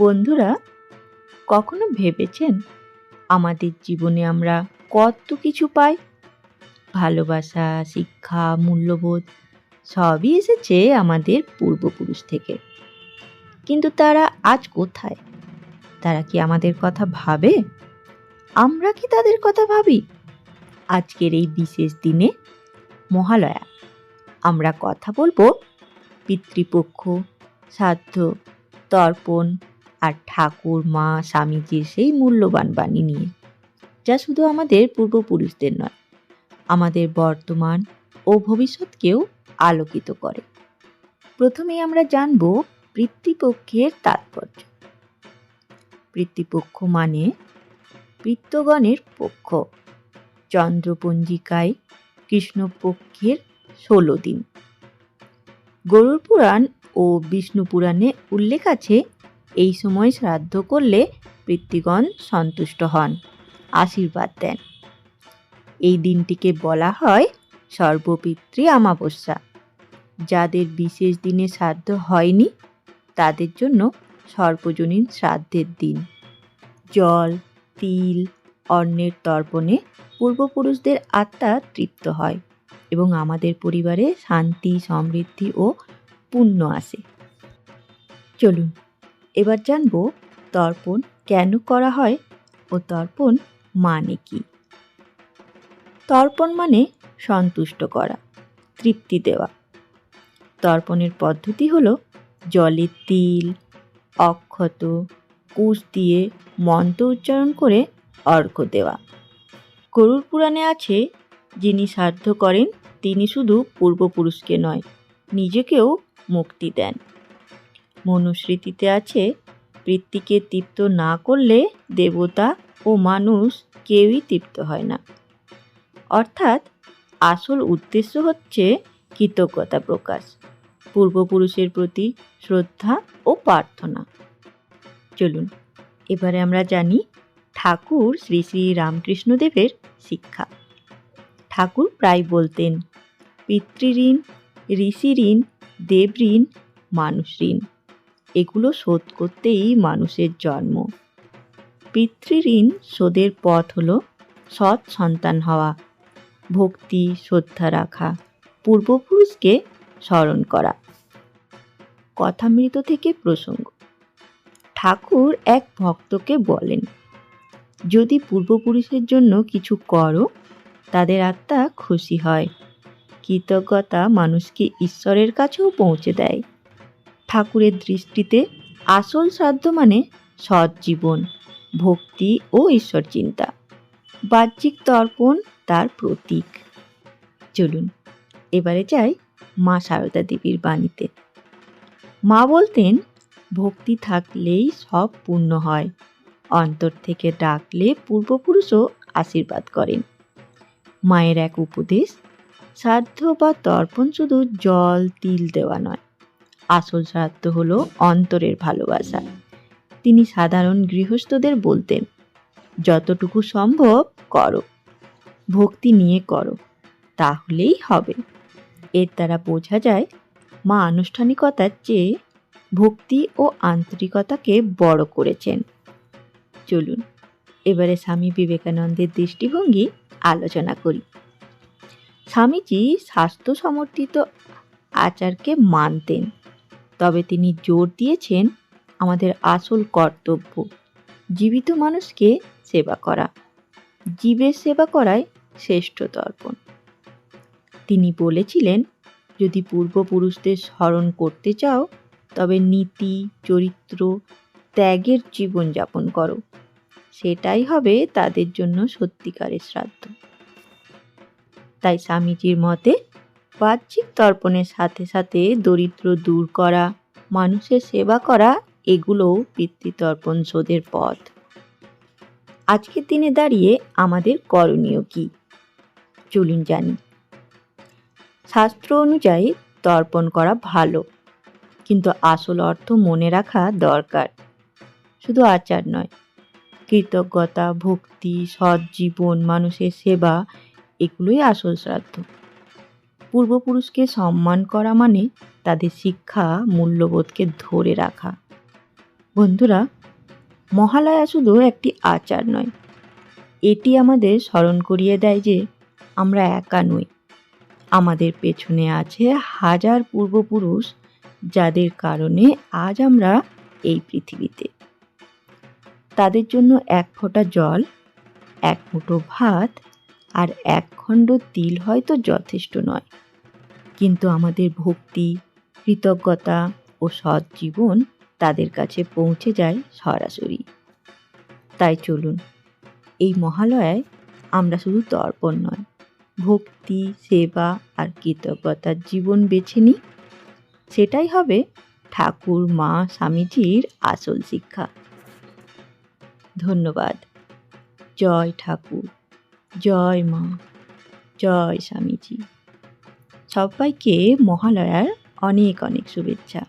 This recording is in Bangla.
বন্ধুরা, কখনো ভেবেছেন আমাদের জীবনে আমরা কত কিছু পাই? ভালোবাসা, শিক্ষা, মূল্যবোধ, সবই এসেছে আমাদের পূর্বপুরুষ থেকে। কিন্তু তারা আজ কোথায়? তারা কি আমাদের কথা ভাবে? আমরা কি তাদের কথা ভাবি? আজকের এই বিশেষ দিনে মহালয়া, আমরা কথা বলব পিতৃপক্ষ শ্রাদ্ধ তর্পণ আর ঠাকুর, মা স্বামীজির সেই মূল্যবান বাণী নিয়ে। যা শুধু আমাদের পূর্বপুরুষদের নয়, আমাদের বর্তমান ও ভবিষ্যৎকেও আলোকিত করে। প্রথমেই আমরা জানব পিতৃপক্ষের তাৎপর্য। পিতৃপক্ষ মানে পিত্তগণের পক্ষ। চন্দ্রপঞ্জিকায় কৃষ্ণপক্ষের ষোলো দিন। গরুর পুরাণ ও বিষ্ণু পুরাণে উল্লেখ আছে এই সময় শ্রাদ্ধ করলে পিতৃগণ সন্তুষ্ট হন। আশীর্বাদ দেন। এই দিনটিকে বলা হয় সর্বপিতৃ অমাবস্যা। যাদের বিশেষ দিনে শ্রাদ্ধ হয়নি, তাদের জন্য সর্বজনীন শ্রাদ্ধের দিন। জল, তিল, অন্নের তর্পণে পূর্বপুরুষদের আত্মা তৃপ্ত হয় এবং আমাদের পরিবারে শান্তি, সমৃদ্ধি ও পুণ্য আসে। চলুন এবার জানব তর্পণ কেন করা হয় ও তর্পণ মানে কি? তর্পণ মানে সন্তুষ্ট করা, তৃপ্তি দেওয়া। তর্পণের পদ্ধতি হলো জলে তিল, অক্ষত, কুশ দিয়ে মন্ত্র উচ্চারণ করে অর্ঘ্য দেওয়া। গরুর পুরাণে আছে, যিনি শ্রাদ্ধ করেন, তিনি শুধু পূর্বপুরুষকে নয়, নিজেকেও মুক্তি দেন। মনুস্মৃতিতে আছে বৃত্তিকে তৃপ্ত না করলে দেবতা ও মানুষ কেউই তৃপ্ত হয় না। অর্থাৎ আসল উদ্দেশ্য হচ্ছে কৃতজ্ঞতা প্রকাশ, পূর্বপুরুষের প্রতি শ্রদ্ধা ও প্রার্থনা। চলুন, এবারে আমরা জানি ঠাকুর শ্রী শ্রী রামকৃষ্ণদেবের শিক্ষা। ঠাকুর প্রায় বলতেন, পিতৃঋণ ঋষি ঋণ দেব ঋণ মানুষ ঋণ এগুলো শোধ করতেই মানুষের জন্ম। পিতৃঋণ শোধের পথ হলো সৎ সন্তান হওয়া, ভক্তি, শ্রদ্ধা রাখা, পূর্বপুরুষকে স্মরণ করা। কথামৃত থেকে প্রসঙ্গ। ঠাকুর এক ভক্তকে বলেন, যদি পূর্বপুরুষের জন্য কিছু করো, তাদের আত্মা খুশি হয়। কৃতজ্ঞতা মানুষকে ঈশ্বরের কাছেও পৌঁছে দেয়। ঠাকুরের দৃষ্টিতে আসল শ্রাদ্ধ মানে সৎ জীবন, ভক্তি ও ঈশ্বর চিন্তা। বাহ্যিক তর্পণ তার প্রতীক। চলুন, এবারে যাই মা সারদা দেবীর বাণীতে। মা বলতেন, ভক্তি থাকলেই সব পূর্ণ হয়। অন্তর থেকে ডাকলে পূর্বপুরুষও আশীর্বাদ করেন। মায়ের এক উপদেশ শ্রাদ্ধ বা তর্পণ শুধু জল, তিল দেওয়া নয়। আসল শ্রাদ্ধ হলো অন্তরের ভালোবাসা। তিনি সাধারণ গৃহস্থদের বলতেন, যতটুকু সম্ভব করো, ভক্তি নিয়ে করো, তাহলেই হবে। এর দ্বারা বোঝা যায়, মা আনুষ্ঠানিকতার চেয়ে ভক্তি ও আন্তরিকতাকে বড় করেছেন। চলুন, এবারে স্বামী বিবেকানন্দের দৃষ্টিভঙ্গি আলোচনা করি। স্বামীজি স্বাস্থ্য সমর্থিত আচারকে মানতেন। তবে তিনি জোর দিয়েছেন আমাদের আসল কর্তব্য, জীবিত মানুষকে সেবা করা। জীবের সেবা করাই শ্রেষ্ঠ তর্পণ। তিনি বলেছিলেন, যদি পূর্বপুরুষদের স্মরণ করতে চাও, তবে নীতি, চরিত্র, ত্যাগের জীবনযাপন করো। সেটাই হবে তাদের জন্য সত্যিকারের শ্রাদ্ধ। তাই স্বামীজির মতে বাহ্যিক তর্পণের সাথে সাথে দরিদ্র দূর করা মানুষের সেবা করা, এগুলোও পিতৃতর্পণ শোধের পথ। আজকের দিনে দাঁড়িয়ে আমাদের করণীয় কি? চলুন জানি। শাস্ত্র অনুযায়ী তর্পণ করা ভালো, কিন্তু আসল অর্থ মনে রাখা দরকার। শুধু আচার নয়, কৃতজ্ঞতা, ভক্তি, সৎ জীবন, মানুষের সেবা, এগুলোই আসল শ্রাদ্ধ। পূর্বপুরুষকে সম্মান করা মানে তাদের শিক্ষা মূল্যবোধকে ধরে রাখা। বন্ধুরা, মহালয়া শুধু একটি আচার নয়। এটি আমাদের স্মরণ করিয়ে দেয় যে আমরা একা নই। আমাদের পেছনে আছে হাজার পূর্বপুরুষ যাদের কারণে আজ আমরা এই পৃথিবীতে। তাদের জন্য এক ফোঁটা জল, এক মুঠো ভাত আর এক খণ্ড তিল হয়তো যথেষ্ট নয়। কিন্তু আমাদের ভক্তি, কৃতজ্ঞতা ও সৎ জীবন তাদের কাছে পৌঁছে যায় সরাসরি। তাই চলুন, এই মহালয়ায় আমরা শুধু তর্পণ নয়, ভক্তি, সেবা আর কৃতজ্ঞতার জীবন বেছে নিই। সেটাই হবে ঠাকুর, মা, স্বামীজির আসল শিক্ষা। ধন্যবাদ। জয় ঠাকুর। জয় মা জয় স্বামীজি। সবাইকে মহালয়ার অনেক অনেক শুভেচ্ছা।